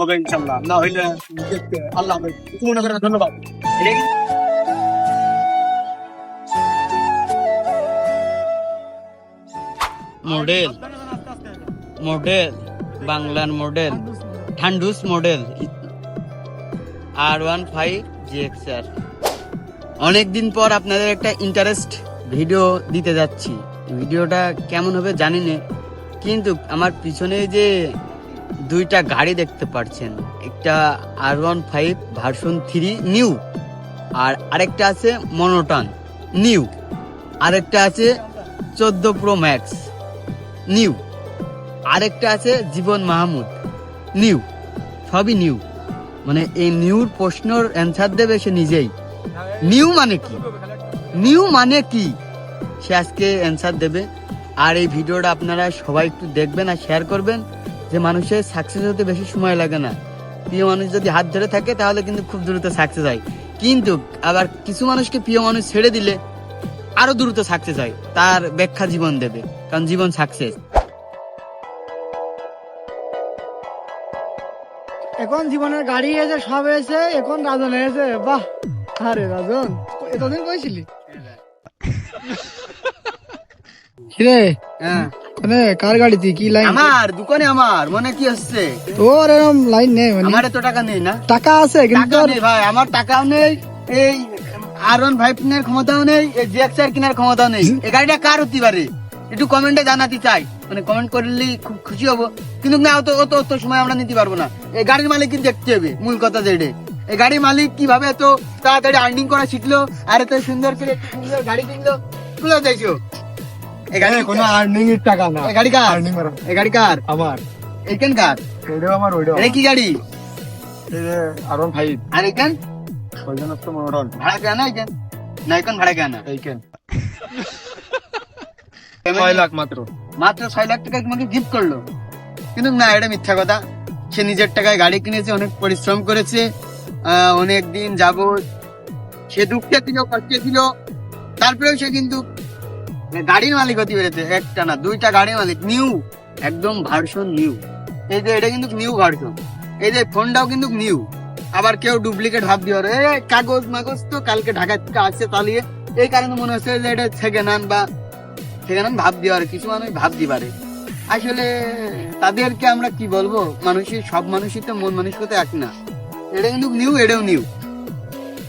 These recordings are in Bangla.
হবে ইনশাল্লাহ না হইলে দেখতে আল্লাহ মনে করেন ধন্যবাদ। মডেল মডেল, বাংলার মডেল, ঠান্ডুস মডেল। আর ওয়ান ফাইভ জিএক্সআর। অনেকদিন পর আপনাদের একটা ইন্টারেস্ট ভিডিও দিতে যাচ্ছি। ভিডিওটা কেমন হবে জানি না, কিন্তু আমার পিছনে যে দুইটা গাড়ি দেখতে পাচ্ছেন একটা R one five version three new আর আরেকটা আছে মনোটন নিউ আরেকটা আছে চোদ্দ প্রো ম্যাক্স নিউ আরেকটা আছে জীবন মাহমুদ নিউ সবই নিউ মানে এই নিউর প্রশ্নর অ্যান্সার দেবে সে নিজেই। নিউ মানে কি? নিউ মানে কি? সে আজকে অ্যান্সার দেবে। আর এই ভিডিওটা আপনারা সবাই একটু দেখবেন আর শেয়ার করবেন। যে মানুষের সাকসেস হতে বেশি সময় লাগে না। প্রিয় মানুষ যদি হাত ধরে থাকে তাহলে কিন্তু খুব দ্রুত সাকসেস হয়। কিন্তু আবার কিছু মানুষকে প্রিয় মানুষ ছেড়ে দিলে আরও দ্রুত সাকসেস হয়। তার ব্যাখ্যা জীবন দেবে কারণ জীবন সাকসেস এখন জীবনের গাড়ি এসে সব এসে এখন রাজন এসে বাহ! আরে রাজন এতদিন কইছিলি? হ্যাঁ। মানে কার গাড়ি তুই? কি লাইন আমার দোকানে আমার মনে কি হচ্ছে তোর এরকম লাইন নেই মানে। আমার তো টাকা নেই না। টাকা আছে কিন্তু টাকা নেই ভাই আমার টাকাও নেই এই আর ওয়ান ফাইভ কেনার ক্ষমতাও নেই এই জিএক্সআর কেনার ক্ষমতাও নেই। এই গাড়িটা কার হতে পারে? একটু কমেন্টে জানাতে চাই। মানে কমেন্ট করলে খুব খুশি হব। কিন্তু না অত অত অত সময় আমরা নিতে পারব না। এই গাড়ির মালিক কিন্তু দেখতে হবে মূল কথা যেটা এই গাড়ির মালিক কীভাবে এত তাড়াতাড়ি আর্নিং করা শিখলো আর এত সুন্দর করে সুন্দর গাড়ি কিনলো। তুলে চাইছো গাড়ি কোনো আর্নিং এর টাকা না। এই গাড়ি কার? আর্নিং এই গাড়ি কার? আমার। এইখান কার? এটাও আমার ওইটাও। এটা কি গাড়ি? আর ওয়ান ফাইভ আর এইখান ওই জন্য তো ভাড়া কেনা এইখান না এইখান ভাড়া কেনা? এইখান ছয় লাখ মাত্র। মাত্র ছয় লাখ টাকা তোমাকে গিফট করল। কিন্তু না এটা মিথ্যা কথা। সে নিজের টাকায় গাড়ি কিনেছে অনেক পরিশ্রম করেছে অনেক দিন যাব সে দুঃখে ছিল কষ্টে ছিল। তারপরেও সে কিন্তু গাড়ির মালিক হতে পেরেছে, একটা না, দুইটা গাড়ির মালিক নিউ একদম ভার্সন নিউ এই যে এটা কিন্তু নিউ ভার্সন এই যে ফোনটাও কিন্তু নিউ আবার কেউ ডুপ্লিকেট ভাব দিয়ে এ, কাগজ মাগজ তো কালকে ঢাকা থেকে আসছে চালিয়ে। এই কারণে মনে হচ্ছে যে এটা সেকেন্ড হ্যান্ড বা সেখানে ভাব দেওয়ার কিছু মানুষ ভাব দিবারে। আসলে তাদেরকে আমরা কি বলব? মানুষের সব মানুষই তো মন মানসিকতা এক না। এটা কিন্তু নিউ এটাও নিউ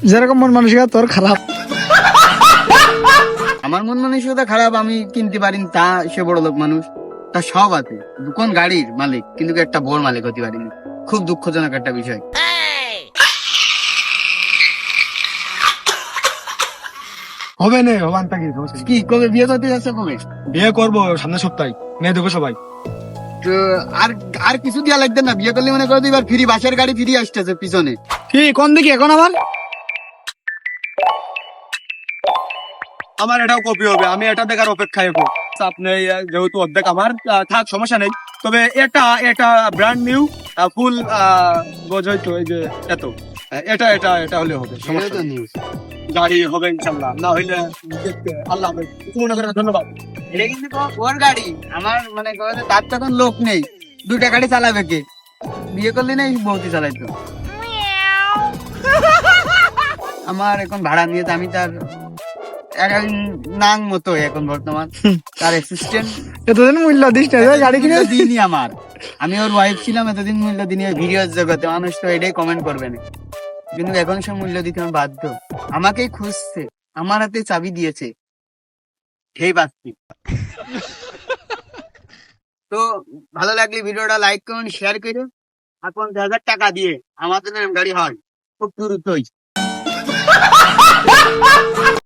যেরকম মন মানসিকতা, তোর খারাপ। আমার মন মানসিকতা খারাপ আমি কিনতে পারি তা সে বড় লোক মানুষ। তা সব আছে। কোন গাড়ির মালিক কিন্তু একটা বড় মালিক হতে পারিনি খুব দুঃখজনক একটা বিষয়। হবে না হবান থাকি সমস্যা নেই। কি কবে বিয়ে করতে যাচ্ছে কবে? বিয়ে করব সামনের সপ্তাহে। মেয়ে দেখো সবাই। তো আর আর কিছু দেওয়া লাগবে না? বিয়ে করলে মনে করো এবার ফ্রি বাসের গাড়ি ফ্রি আসতেছে পিছনে। কি কোন দিকে? এখন আমার আমার এটাও কপি হবে আমি এটা দেখার অপেক্ষায় হব আপনি যেহেতু অর্ধেক আমার থাক সমস্যা নেই। তবে এটা এটা ব্র্যান্ড নিউ ফুল গজ হয়তো এই যে এত। এটা এটা এটা হলে হবে সমস্যা তো নেই। নিউজ গাড়ি হবে ইনশাল্লাহ না হইলে দেখতে আল্লাহ মনে করেন ধন্যবাদ। এটা কিন্তু ওর গাড়ি। আমার মানে তার তখন লোক নেই। দুটা গাড়ি চালাবে কে? বিয়ে করলে না বহুতই চালাইতো? আমার এখন ভাড়া নিয়ে আমি তার এখন নাং মতো এখন বর্তমান। তার অ্যাসিস্ট্যান্ট এতদিন মূল্য দিস না গাড়ি কিনে দিইনি আমার। আমি ওর ওয়াইফ ছিলাম এতদিন মূল্য দিনই ভিডিও জগতে। মানুষ তো এটাই কমেন্ট করবে না। কিন্তু এখন সে মূল্য দিতে আমার বাধ্য। আমাকেই খুঁজছে আমার হাতে চাবি দিয়েছে। সেই পাচ্ছি তো ভালো লাগলে ভিডিওটা লাইক করুন শেয়ার করে আর পঞ্চাশ হাজার টাকা দিয়ে আমাদের গাড়ি হয় খুব দ্রুতই।